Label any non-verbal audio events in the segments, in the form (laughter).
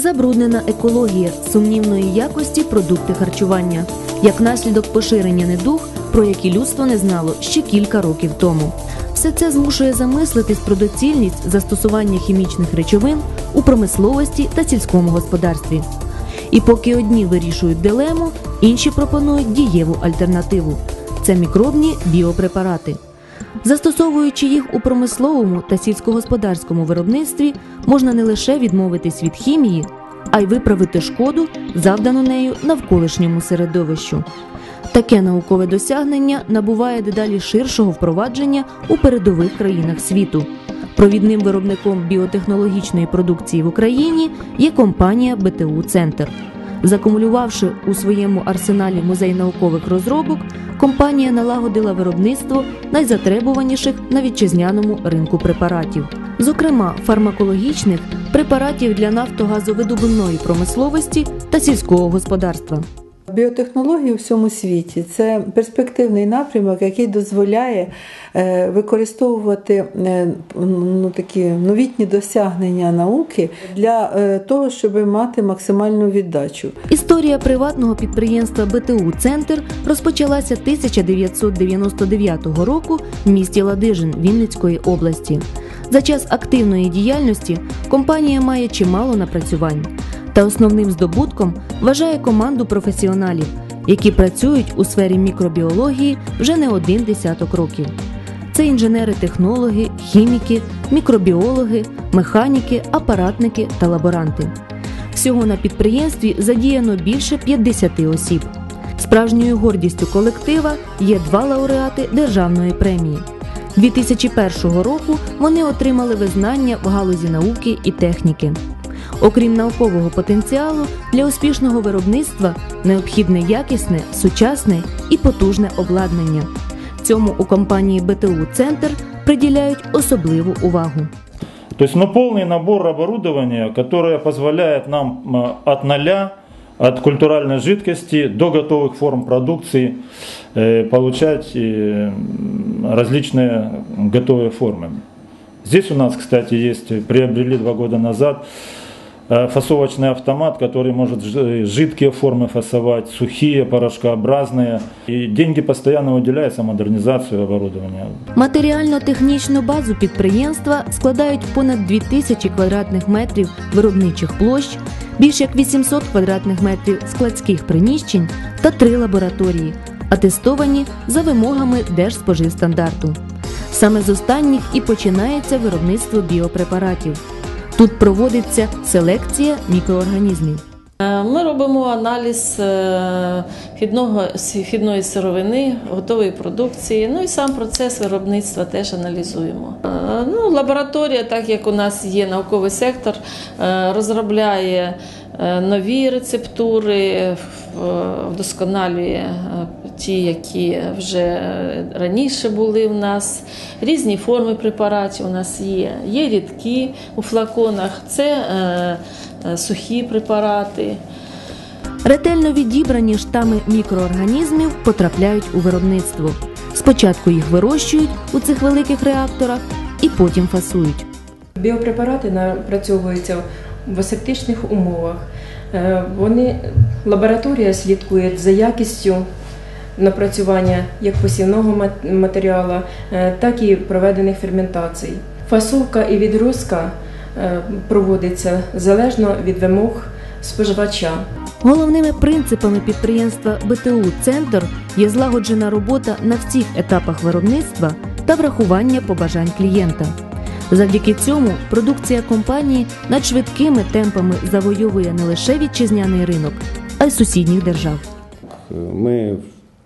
Забруднена екологія сумнівної якості продукти харчування, як наслідок поширення недуг, про які людство не знало ще кілька років тому. Все це змушує замислитись про доцільність застосування хімічних речовин у промисловості та сільському господарстві. І поки одні вирішують дилему, інші пропонують дієву альтернативу це мікробні біопрепарати. Застосовуючи їх у промисловому та сільськогосподарському виробництві, можна не лише відмовитись від хімії, а й виправити шкоду, завдану нею навколишньому середовищу. Таке наукове досягнення набуває дедалі ширшого впровадження у передових країнах світу. Провідним виробником біотехнологічної продукції в Україні є компанія БТУ Центр. Закумулювавши у своєму арсеналі музей наукових розробок, компанія налагодила виробництво найзатребуваніших на вітчизняному ринку препаратів, зокрема фармакологічних препаратів для нафтогазовидобувної промисловості та сільського господарства. Біотехнології у всьому світі це перспективний напрямок, який дозволяє е, використовувати е, ну, такі новітні досягнення науки для е, того, щоб мати максимальну віддачу. Історія приватного підприємства БТУ Центр розпочалася 1999 року в місті Ладижин Вінницької області. За час активної діяльності компанія має чимало напрацювань. Та основним здобутком вважає команду професіоналів, які працюють у сфері мікробіології вже не один десяток років. Це інженери-технологи, хіміки, мікробіологи, механіки, апаратники та лаборанти. Всього на підприємстві задіяно більше 50 осіб. Справжньою гордістю колектива є два лауреати державної премії. 2001 року вони отримали визнання в галузі науки і техніки. Окрім наукового потенціалу, для успішного виробництва необхідне якісне, сучасне і потужне обладнання. Цьому у компанії БТУ Центр приділяють особливу увагу. То есть, ну, полный набор оборудования, которое позволяет нам э, от нуля, от культуральной жидкости до готовых форм продукции э, получать э, различные готовые формы. Здесь у нас, кстати, есть, приобрели два года назад э, фасовочный автомат, который может жи- жидкие формы фасовать, сухие, порошкообразные. И деньги постоянно уделяются модернизацию оборудования. Матеріально-технічну базу підприємства складають понад 2000 квадратних метрів виробничих площ, більш як 800 квадратних метрів складських приміщень та три лабораторії, атестовані за вимогами Держспоживстандарту. Саме з останніх і починається виробництво біопрепаратів. Тут проводиться селекція мікроорганізмів. Е, Ми робимо аналіз е, вхідного, вхідної сировини, готової продукції. Ну і сам процес виробництва теж аналізуємо. Е, Ну, лабораторія, так як у нас є науковий сектор, розробляє нові рецептури, вдосконалює ті, які вже раніше були в нас. Різні форми препаратів у нас є. Є рідкі у флаконах, це е, е, сухі препарати. Ретельно відібрані штами мікроорганізмів потрапляють у виробництво. Спочатку їх вирощують у цих великих реакторах і потім фасують. Біопрепарати напрацьовуються в асептичних умовах. Е, Вони лабораторія слідкує за якістю напрацювання як посівного мат- матеріалу, е, так і проведених ферментацій. Фасовка і відростка е, проводиться залежно від вимог споживача. Головними принципами підприємства БТУ Центр є злагоджена робота на всіх етапах виробництва та врахування побажань клієнта. Завдяки цьому продукція компанії над швидкими темпами завойовує не лише вітчизняний ринок, а й сусідніх держав. Ми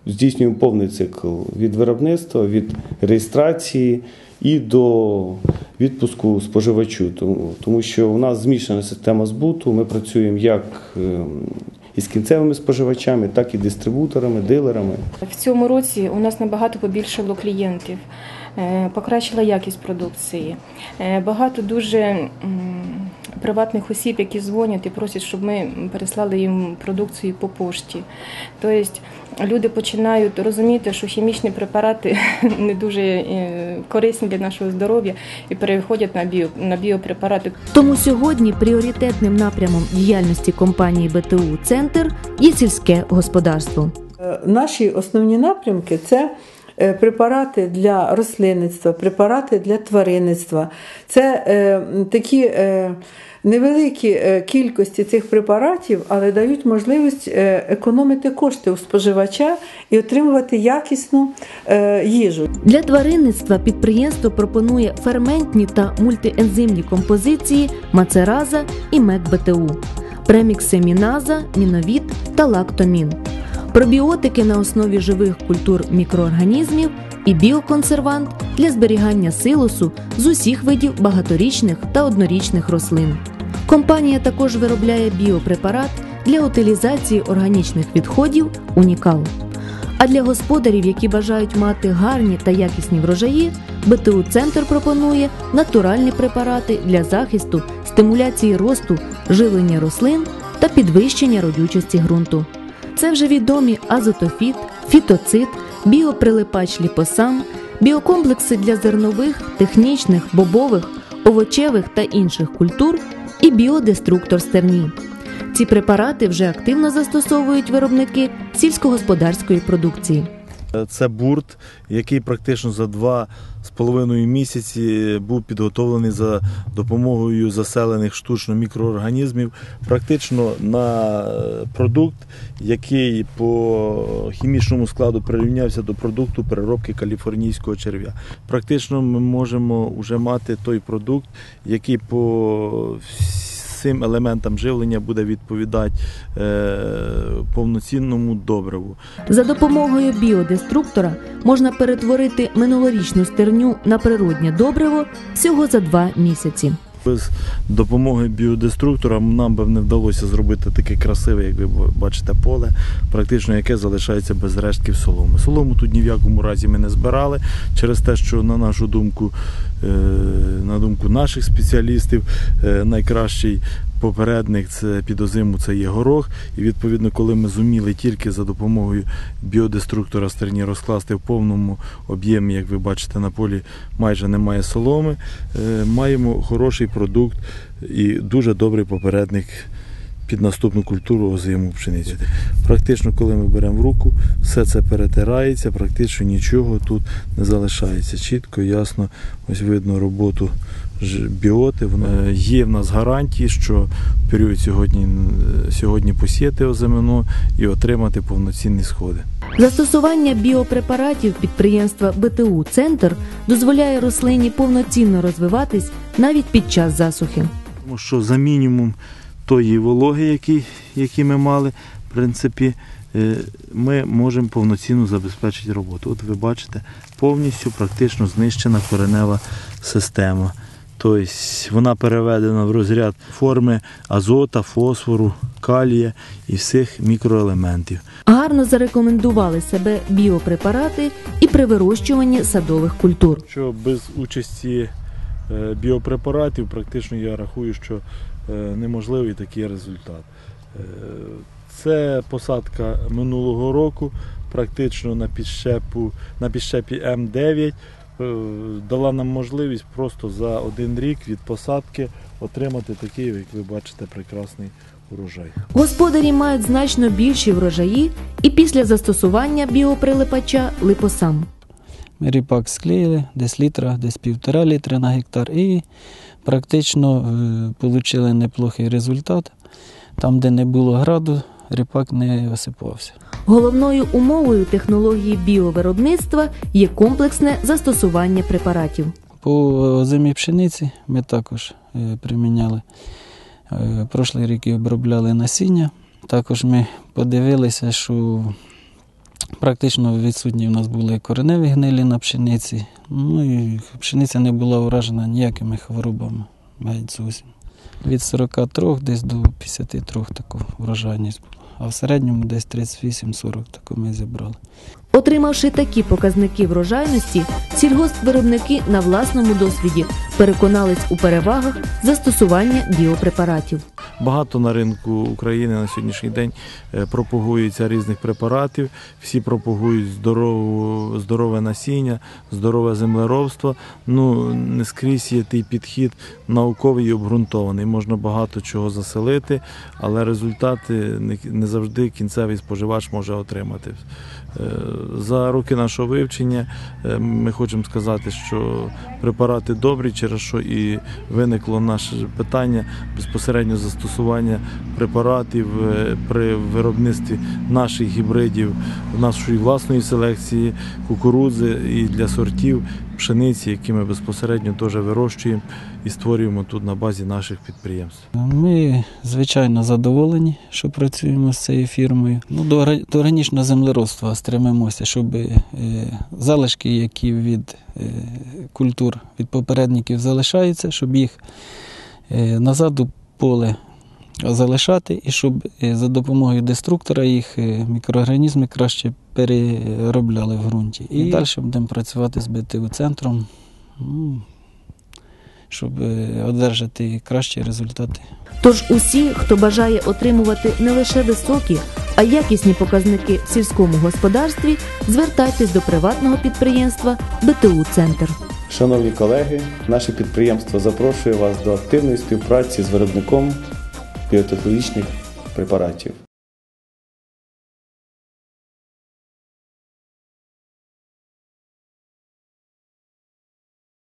здійснюємо повний цикл від виробництва, від реєстрації і до відпуску споживачу. Тому, що у нас змішана система збуту. Ми працюємо як ем, із кінцевими споживачами, так і дистрибуторами, дилерами. В цьому році у нас набагато побільшало клієнтів, е, покращила якість продукції. Е, Багато дуже приватних осіб, які дзвонять і просять, щоб ми переслали їм продукцію по пошті. Тобто люди починають розуміти, що хімічні препарати (laughs) не дуже е, корисні для нашого здоров'я і переходять на біо на біопрепарати. Тому сьогодні пріоритетним напрямом діяльності компанії БТУ Центр є сільське господарство. Е, Наші основні напрямки це е, препарати для рослинництва, препарати для тваринництва. Це е, такі е, невеликі е, кількості цих препаратів, але дають можливість е, економити кошти у споживача і отримувати якісну е, їжу. Для тваринництва підприємство пропонує ферментні та мультиензимні композиції мацераза і мек-БТУ, преміксеміназа, міновіт та лактомін, пробіотики на основі живих культур мікроорганізмів і біоконсервант для зберігання силосу з усіх видів багаторічних та однорічних рослин. Компанія також виробляє біопрепарат для утилізації органічних відходів Унікал. А для господарів, які бажають мати гарні та якісні врожаї, БТУ Центр пропонує натуральні препарати для захисту, стимуляції росту, живлення рослин та підвищення родючості ґрунту. Це вже відомі азотофіт, фітоцит, біоприлипач ліпосам, біокомплекси для зернових, технічних, бобових, овочевих та інших культур і біодеструктор стерні. Ці препарати вже активно застосовують виробники сільськогосподарської продукції. Це бурт, який практично за два з половиною місяці був підготовлений за допомогою заселених штучно мікроорганізмів, практично на е, продукт, який по хімічному складу прирівнявся до продукту переробки каліфорнійського черв'я. Практично ми можемо вже мати той продукт, який по всім елементам живлення буде відповідати е, повноцінному добриву. За допомогою біодеструктора можна перетворити минулорічну стерню на природнє добриво всього за два місяці. Без допомоги біодеструктора нам би не вдалося зробити таке красиве, як ви бачите, поле, практично яке залишається без рештків соломи. Солому тут ні в якому разі ми не збирали через те, що на нашу думку, е, на думку наших спеціалістів, е, найкращий попередник це під озиму це є горох. І відповідно, коли ми зуміли тільки за допомогою біодеструктора стерні розкласти в повному об'ємі, як ви бачите, на полі майже немає соломи, е, маємо хороший продукт і дуже добрий попередник під наступну культуру озиму пшеницю. Практично, коли ми беремо в руку, все це перетирається, практично нічого тут не залишається. Чітко, ясно, ось видно роботу біоти. Е, є в нас гарантії, що в період сьогодні, сьогодні посіяти озимину і отримати повноцінні сходи. Застосування біопрепаратів підприємства БТУ Центр дозволяє рослині повноцінно розвиватись навіть під час засухи. Тому що за мінімум тої вологи, які, які ми мали, в принципі, е, ми можемо повноцінно забезпечити роботу. От ви бачите, повністю практично знищена коренева система. Тобто вона переведена в розряд форми азота, фосфору, калія і всіх мікроелементів. Гарно зарекомендували себе біопрепарати і при вирощуванні садових культур. Що без участі е, біопрепаратів, практично я рахую, що е, неможливий такий результат. Е, Це посадка минулого року, практично на підщепу, на підщепі М9 е, дала нам можливість просто за один рік від посадки отримати такий, як ви бачите, прекрасний урожай. Господарі мають значно більші врожаї і після застосування біоприлипача липосам. Ми ріпак склеїли, десь літра, десь півтора літра на гектар, і практично е, отримали неплохий результат. Там, де не було граду, ріпак не осипався. Головною умовою технології біовиробництва є комплексне застосування препаратів. По озимій пшениці ми також е, приміняли. Е, Прошлий рік обробляли насіння. Також ми подивилися, що практично відсутні в нас були кореневі гнилі на пшениці. Ну і пшениця не була уражена ніякими хворобами. Від 43 десь до 53 таку врожайність була. А в середньому десь 38-40 таку ми зібрали. Отримавши такі показники врожайності, сільгоспвиробники на власному досвіді переконались у перевагах застосування біопрепаратів. Багато на ринку України на сьогоднішній день е, пропагується різних препаратів. Всі пропагують здорову, здорове насіння, здорове землеробство. Ну не скрізь є той підхід науковий і обґрунтований. Можна багато чого заселити, але результати не, завжди кінцевий споживач може отримати. Е, За роки нашого вивчення е, ми хочемо сказати, що препарати добрі, через що і виникло наше питання безпосередньо застосування препаратів е, при виробництві наших гібридів, нашої власної селекції кукурудзи і для сортів пшениці, які ми безпосередньо теж вирощуємо і створюємо тут на базі наших підприємств. Ми, звичайно, задоволені, що працюємо з цією фірмою. Ну, до, орга- до органічного землеробства стремимося, щоб е, залишки, які від е, культур від попередників залишаються, щоб їх назад у поле залишати, і щоб е, за допомогою деструктора їх е, мікроорганізми краще переробляли в ґрунті. І далі будемо працювати з БТУ центром. ну, щоб е, одержати кращі результати. Тож усі, хто бажає отримувати не лише високі, а якісні показники в сільському господарстві, звертайтесь до приватного підприємства БТУ Центр. Шановні колеги, наше підприємство запрошує вас до активної співпраці з виробником біотехнологічних препаратів.